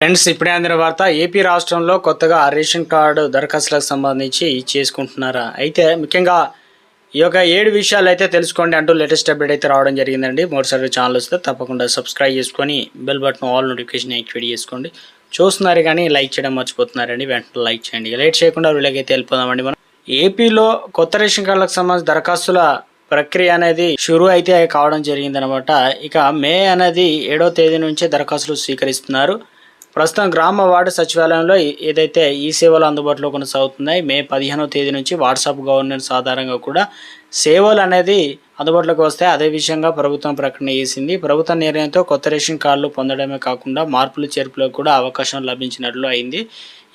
Friends ఇప్పుడే అందిన వార్త ఏపీ రాష్ట్రంలో కొత్తగా రేషన్ కార్డు దరఖాస్తులకు సంబంధించి చేసుకుంటున్నారా? అయితే ముఖ్యంగా ఈ యొక్క ఏడు విషయాలు అయితే తెలుసుకోండి అంటూ లేటెస్ట్ అప్డేట్ అయితే రావడం జరిగిందండి. మరోసారి ఛానల్ వస్తే తప్పకుండా సబ్స్క్రైబ్ చేసుకొని bell button all notification activate చేసుకోండి. చూస్తున్నారు కానీ లైక్ చేయడం మర్చిపోతున్నారండి. వెంటనే లైక్ చేయండి. ఇక లేట్ చేయకుండా వీళ్ళకి అయితే వెళ్ళిపోదామండి మనం ఏపీలో కొత్త రేషన్ కార్డులకు సంబంధించిన దరఖాస్తుల ప్రక్రియ అనేది షురు అయితే కావడం జరిగిందనమాట ఇక మే అనేది ఏడో తేదీ నుంచే దరఖాస్తులు స్వీకరిస్తున్నారు. ప్రస్తుతం గ్రామ వార్డు సచివాలయంలో ఏదైతే ఈ సేవలు అందుబాటులో కొనసాగుతున్నాయి మే పదిహేనో తేదీ నుంచి వాట్సాప్ గవర్నెన్స్ ఆధారంగా కూడా సేవలు అనేది అందుబాటులోకి వస్తాయి. అదే విషయంగా ప్రభుత్వం ప్రకటన చేసింది. ప్రభుత్వ నిర్ణయంతో కొత్త రేషన్ కార్డులు పొందడమే కాకుండా మార్పులు చేర్పులకు కూడా అవకాశం లభించినట్లు అయింది.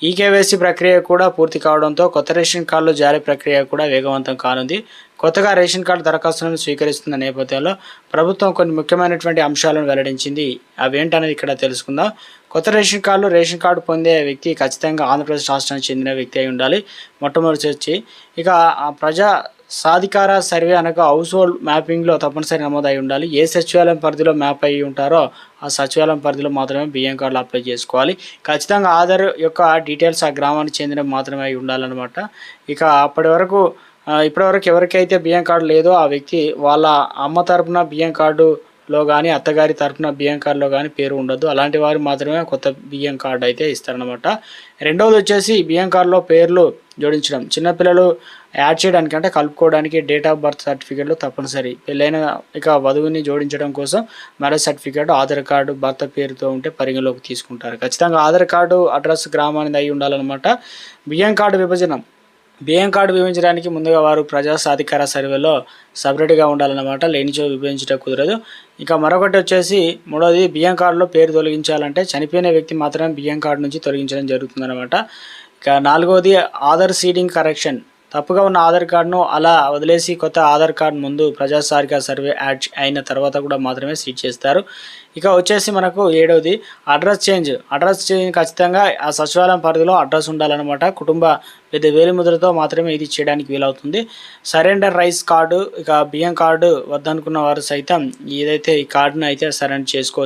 ఈ కేవైసీ ప్రక్రియ కూడా పూర్తి కావడంతో కొత్త రేషన్ కార్డులు జారీ ప్రక్రియ కూడా వేగవంతం కానుంది. కొత్తగా రేషన్ కార్డు దరఖాస్తులను స్వీకరిస్తున్న నేపథ్యంలో ప్రభుత్వం కొన్ని ముఖ్యమైనటువంటి అంశాలను వెల్లడించింది. అవేంటనేది ఇక్కడ తెలుసుకుందాం. కొత్త రేషన్ కార్డులు రేషన్ కార్డు పొందే వ్యక్తి ఖచ్చితంగా ఆంధ్రప్రదేశ్ రాష్ట్రానికి చెందిన వ్యక్తి అయి ఉండాలి. మొట్టమొదటి వచ్చి ఇక ఆ ప్రజా సాధికార సర్వే అనగా హౌస్ హోల్డ్ మ్యాపింగ్లో తప్పనిసరి నమోదై ఉండాలి. ఏ సచివాలయం పరిధిలో మ్యాప్ అయి ఉంటారో ఆ సచివాలయం పరిధిలో మాత్రమే బియ్యం కార్డులు అప్లై చేసుకోవాలి. ఖచ్చితంగా ఆధార్ యొక్క డీటెయిల్స్ ఆ గ్రామానికి చెందిన మాత్రమే అయి ఉండాలన్నమాట. ఇక అప్పటి వరకు ఇప్పటివరకు ఎవరికైతే బియ్యం కార్డు లేదో ఆ వ్యక్తి వాళ్ళ అమ్మ తరపున బియ్యం కార్డులో కానీ అత్తగారి తరపున బియ్యం కార్డులో కానీ పేరు ఉండదు. అలాంటి వారు మాత్రమే కొత్త బియ్యం కార్డు అయితే ఇస్తారనమాట రెండవది వచ్చేసి బియ్యం కార్డులో పేర్లు జోడించడం. చిన్నపిల్లలు యాడ్ చేయడానికి అంటే కలుపుకోవడానికి డేట్ ఆఫ్ బర్త్ సర్టిఫికేట్లు తప్పనిసరి. పెళ్ళైన ఇక వధువుని జోడించడం కోసం మ్యారేజ్ సర్టిఫికేట్ ఆధార్ కార్డు భర్త పేరుతో ఉంటే పరిగణలోకి తీసుకుంటారు. ఖచ్చితంగా ఆధార్ కార్డు అడ్రస్ గ్రామానికి అయి ఉండాలన్నమాట. బియ్యం కార్డు విభజన. బియ్యం కార్డు విభజించడానికి ముందుగా వారు ప్రజా సాధికార సర్వేలో సపరేట్గా ఉండాలన్నమాట. లేనిచో విభజించడం కుదరదు. ఇంకా మరొకటి వచ్చేసి మూడోది బియ్యం కార్డులో పేరు తొలగించాలంటే చనిపోయిన వ్యక్తి మాత్రమే బియ్యం కార్డు నుంచి తొలగించడం జరుగుతుందన్నమాట. ఇక నాలుగవది ఆధార్ సీడింగ్ కరెక్షన్. తప్పుగా ఉన్న ఆధార్ కార్డును అలా వదిలేసి కొత్త ఆధార్ కార్డు ముందు ప్రజాసారిక సర్వే యాడ్ అయిన తర్వాత కూడా మాత్రమే సీట్ చేస్తారు. ఇక వచ్చేసి మనకు ఏడవది అడ్రస్ చేంజ్. అడ్రస్ చేంజ్ ఖచ్చితంగా ఆ సచివాలయం పరిధిలో అడ్రస్ ఉండాలన్నమాట. కుటుంబ పెద్ద వేలిముద్రతో మాత్రమే ఇది చేయడానికి వీలవుతుంది. సరెండర్ రైస్ కార్డు ఇక బియ్యం కార్డు వద్దనుకున్న వారు సైతం ఏదైతే ఈ కార్డును అయితే సరెండర్ చేసుకోవచ్చు.